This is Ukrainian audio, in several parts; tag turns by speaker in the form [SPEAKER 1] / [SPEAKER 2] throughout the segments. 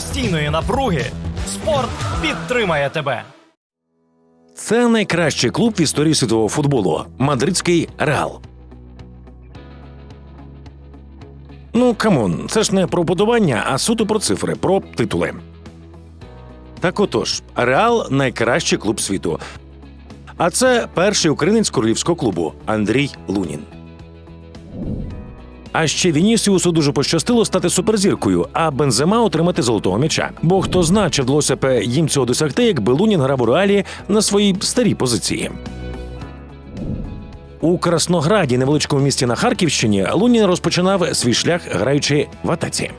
[SPEAKER 1] постійної напруги спорт підтримає тебе.
[SPEAKER 2] Це найкращий клуб в історії світового футболу мадридський Реал. Ну, камон, це ж не про будування, а суто про цифри, про титули. Так отож, Реал найкращий клуб світу. А це перший українець королівського клубу Андрій Лунін. А ще Вінісіусу дуже пощастило стати суперзіркою, а Бензема отримати золотого м'яча. Бо хто зна, чи вдалося б їм цього досягти, якби Лунін грав у реалі на своїй старій позиції. У Краснограді, невеличкому місті на Харківщині, Лунін розпочинав свій шлях, граючи в атаці.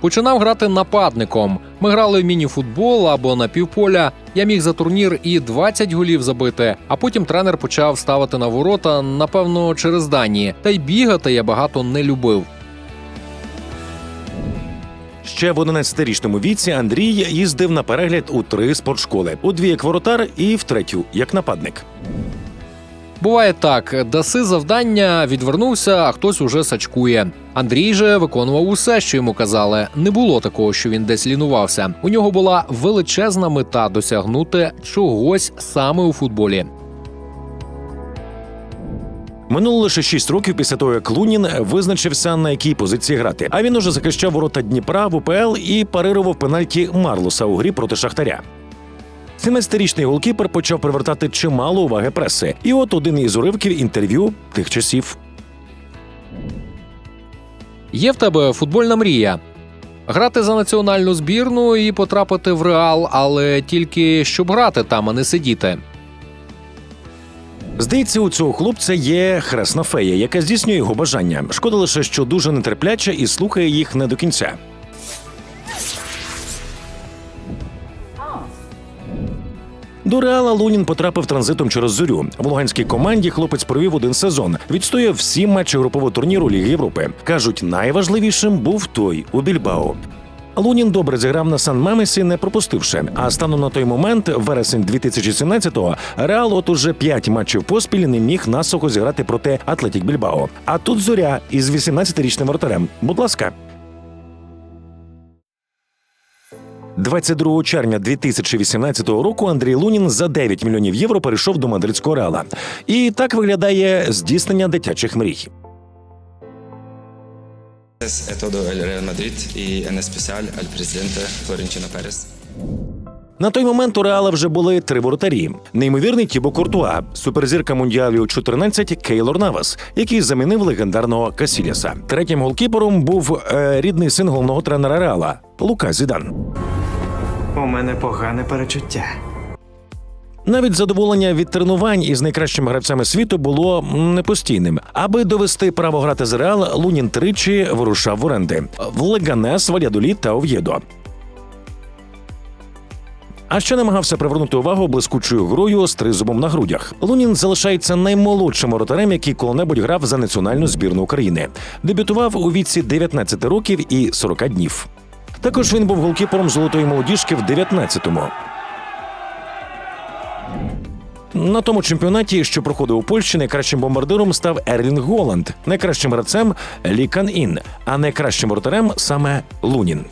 [SPEAKER 3] Починав грати нападником. Ми грали в міні-футбол або на півполя. Я міг за турнір і 20 голів забити, а потім тренер почав ставити на ворота, напевно, через дані. Та й бігати я багато не любив.
[SPEAKER 2] Ще в 11-річному віці Андрій їздив на перегляд у три спортшколи: у дві як воротар і в третю як нападник.
[SPEAKER 3] Буває так: даси завдання, відвернувся, а хтось уже сачкує. Андрій же виконував усе, що йому казали. Не було такого, що він десь лінувався. У нього була величезна мета досягнути чогось саме у футболі.
[SPEAKER 2] Минуло лише 6 років після того, як Лунін визначився на якій позиції грати. А він уже захищав ворота Дніпра в УПЛ і парирував пенальті Марлоса у грі проти Шахтаря. 17-річний голкіпер почав привертати чимало уваги преси. І от один із уривків інтерв'ю тих часів.
[SPEAKER 3] Є в тебе футбольна мрія. Грати за національну збірну і потрапити в реал, але тільки щоб грати там, а не сидіти.
[SPEAKER 2] Здається, у цього хлопця є хресна фея, яка здійснює його бажання. Шкода лише, що дуже нетерпляча і слухає їх не до кінця. До Реала Лунін потрапив транзитом через зорю. В луганській команді хлопець провів один сезон. Відстояв всі матчі групового турніру Ліги Європи. кажуть, найважливішим був той у Більбао. Лунін добре зіграв на Сан Мамесі, не пропустивши. А станом на той момент, вересень 2017-го, Реал от уже п'ять матчів поспіль не міг насухо зіграти проти Атлетік Більбао. А тут зоря із 18-річним вратарем. Будь ласка. 22 червня 2018 року Андрій Лунін за 9 мільйонів євро перейшов до мадридського реала. І так виглядає здійснення дитячих мрій.
[SPEAKER 4] Es todo el Real Madrid y en especial al presidente Florentino Pérez.
[SPEAKER 2] На той момент у Реала вже були три воротарі: неймовірний Тібо Куртуа, суперзірка мундіалів 14 Кейлор Навас, який замінив легендарного Касіліаса. Третім голкіпером був е, рідний син головного тренера Реала Лука Зідан.
[SPEAKER 5] У мене погане перечуття.
[SPEAKER 2] Навіть задоволення від тренувань із найкращими гравцями світу було непостійним. Аби довести право грати з Реал, Лунін тричі вирушав в оренди в Леганес, Валядоліт та Ов'єдо. А ще намагався привернути увагу блискучою грою з тризубом на грудях. Лунін залишається наймолодшим воротарем, який коли-небудь грав за національну збірну України. Дебютував у віці 19 років і 40 днів. Також він був голкіпером золотої молодіжки в 19-му. На тому чемпіонаті, що проходив у Польщі, найкращим бомбардиром став Ерлінг Голланд, найкращим гравцем Лі Кан Ін, а найкращим воротарем саме Лунін.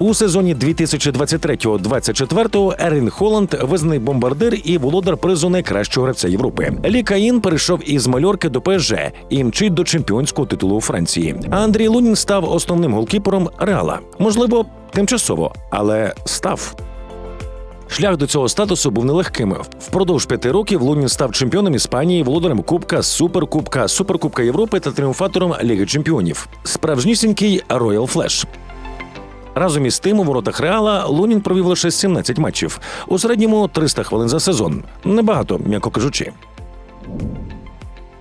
[SPEAKER 2] У сезоні 2023-2024 Ерлінг Холланд визнаний бомбардир і володар призу найкращого гравця Європи. Лі Каїн перейшов із мальорки до ПСЖ і мчить до чемпіонського титулу у Франції. А Андрій Лунін став основним голкіпером Реала. Можливо, тимчасово, але став. Шлях до цього статусу був нелегким. Впродовж п'яти років Лунін став чемпіоном Іспанії, володарем Кубка, Суперкубка, Суперкубка Європи та тріумфатором Ліги Чемпіонів. Справжнісінький Роял Флеш. Разом із тим у воротах Реала Лунін провів лише 17 матчів. У середньому 300 хвилин за сезон. Небагато, м'яко кажучи.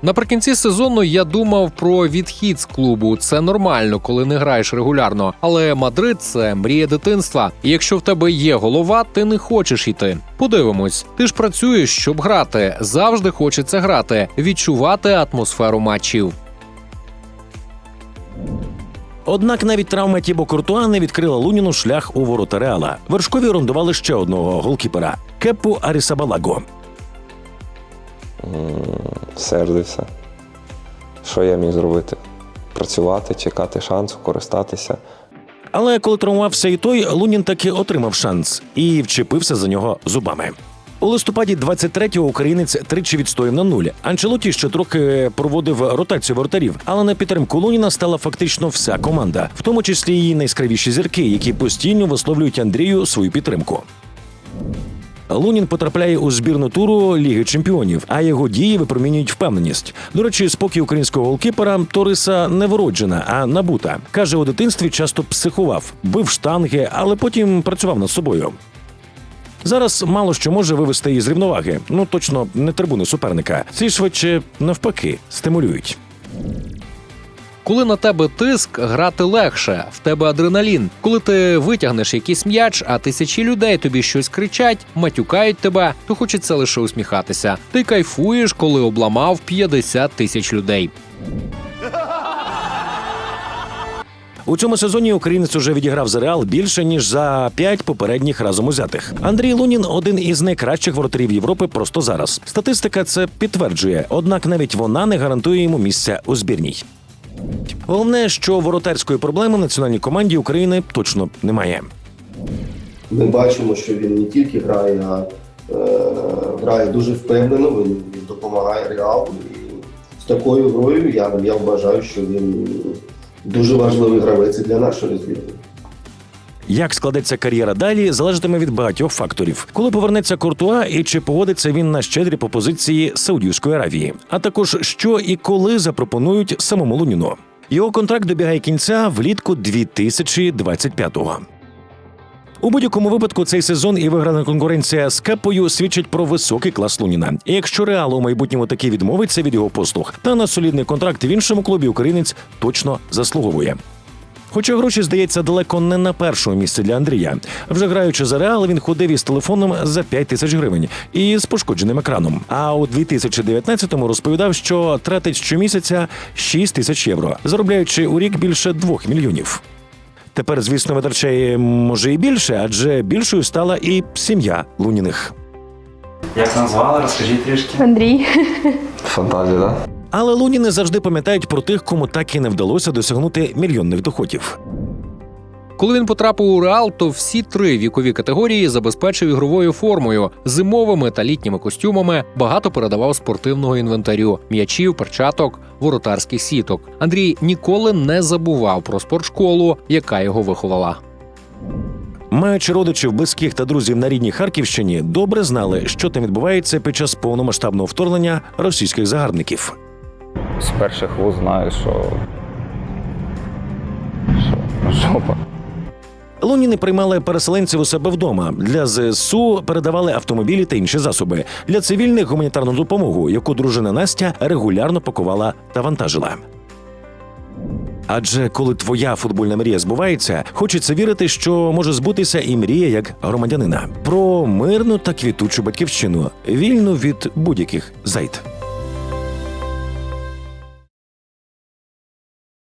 [SPEAKER 3] Наприкінці сезону я думав про відхід з клубу. Це нормально, коли не граєш регулярно. Але Мадрид це мрія дитинства. І якщо в тебе є голова, ти не хочеш йти. Подивимось, ти ж працюєш, щоб грати. Завжди хочеться грати, відчувати атмосферу матчів.
[SPEAKER 2] Однак навіть травма Тібо Куртуа не відкрила Луніну шлях у ворота Реала. Вершкові орендували ще одного голкіпера Кепу Арісабалаго.
[SPEAKER 6] сердився. Що я міг зробити? Працювати, чекати шансу, користатися.
[SPEAKER 2] Але коли травмувався і той, Лунін таки отримав шанс і вчепився за нього зубами. У листопаді 23-го українець тричі відстояв на нуль. Анчелоті ще трохи проводив ротацію воротарів, але на підтримку Луніна стала фактично вся команда, в тому числі її найскравіші зірки, які постійно висловлюють Андрію свою підтримку. Лунін потрапляє у збірну туру Ліги Чемпіонів, а його дії випромінюють впевненість. До речі, спокій українського голкіпера Ториса не вроджена, а набута. каже, у дитинстві часто психував, бив штанги, але потім працював над собою. Зараз мало що може вивести із рівноваги. Ну точно не трибуни суперника. Ці швидше навпаки стимулюють.
[SPEAKER 3] Коли на тебе тиск, грати легше, в тебе адреналін. Коли ти витягнеш якийсь м'яч, а тисячі людей тобі щось кричать, матюкають тебе, то хочеться лише усміхатися. Ти кайфуєш, коли обламав 50 тисяч людей.
[SPEAKER 2] У цьому сезоні українець уже відіграв за реал більше ніж за п'ять попередніх разом узятих. Андрій Лунін один із найкращих воротарів Європи просто зараз. Статистика це підтверджує, однак навіть вона не гарантує йому місця у збірній. Головне, що воротарської проблеми національній команді України точно немає.
[SPEAKER 6] Ми бачимо, що він не тільки грає, а е, грає дуже впевнено, він допомагає реалу. І з такою грою я, я вважаю, що він дуже важливий гравець для нашої збірної.
[SPEAKER 2] Як складеться кар'єра далі, залежатиме від багатьох факторів. Коли повернеться Куртуа і чи погодиться він на щедрі пропозиції Саудівської Аравії, а також що і коли запропонують самому Луніну. Його контракт добігає кінця влітку 2025-го. У будь-якому випадку цей сезон і виграна конкуренція з Кепою свідчать про високий клас Луніна. І якщо Реал у майбутньому таки відмовиться від його послуг, та на солідний контракт в іншому клубі українець точно заслуговує. Хоча гроші, здається, далеко не на першому місці для Андрія. Вже граючи за реал, він ходив із телефоном за 5 тисяч гривень і з пошкодженим екраном. А у 2019-му розповідав, що тратить щомісяця 6 тисяч євро, заробляючи у рік більше 2 мільйонів. Тепер, звісно, витрачає може і більше, адже більшою стала і сім'я Луніних.
[SPEAKER 5] Як назвали, розкажіть трішки.
[SPEAKER 7] Андрій.
[SPEAKER 8] Фантазія, так?
[SPEAKER 2] Але Луніни завжди пам'ятають про тих, кому так і не вдалося досягнути мільйонних доходів.
[SPEAKER 3] Коли він потрапив у Реал, то всі три вікові категорії забезпечив ігровою формою, зимовими та літніми костюмами, багато передавав спортивного інвентарю, м'ячів, перчаток, воротарських сіток. Андрій ніколи не забував про спортшколу, яка його виховала.
[SPEAKER 2] Маючи родичів, близьких та друзів на рідній Харківщині, добре знали, що там відбувається під час повномасштабного вторгнення російських загарбників.
[SPEAKER 8] З перших вуз знаю, що. Що? Жопа.
[SPEAKER 2] Луніни приймали переселенців у себе вдома. Для ЗСУ передавали автомобілі та інші засоби. Для цивільних гуманітарну допомогу, яку дружина Настя регулярно пакувала та вантажила. Адже коли твоя футбольна мрія збувається, хочеться вірити, що може збутися і мрія як громадянина про мирну та квітучу батьківщину, вільну від будь-яких зайд.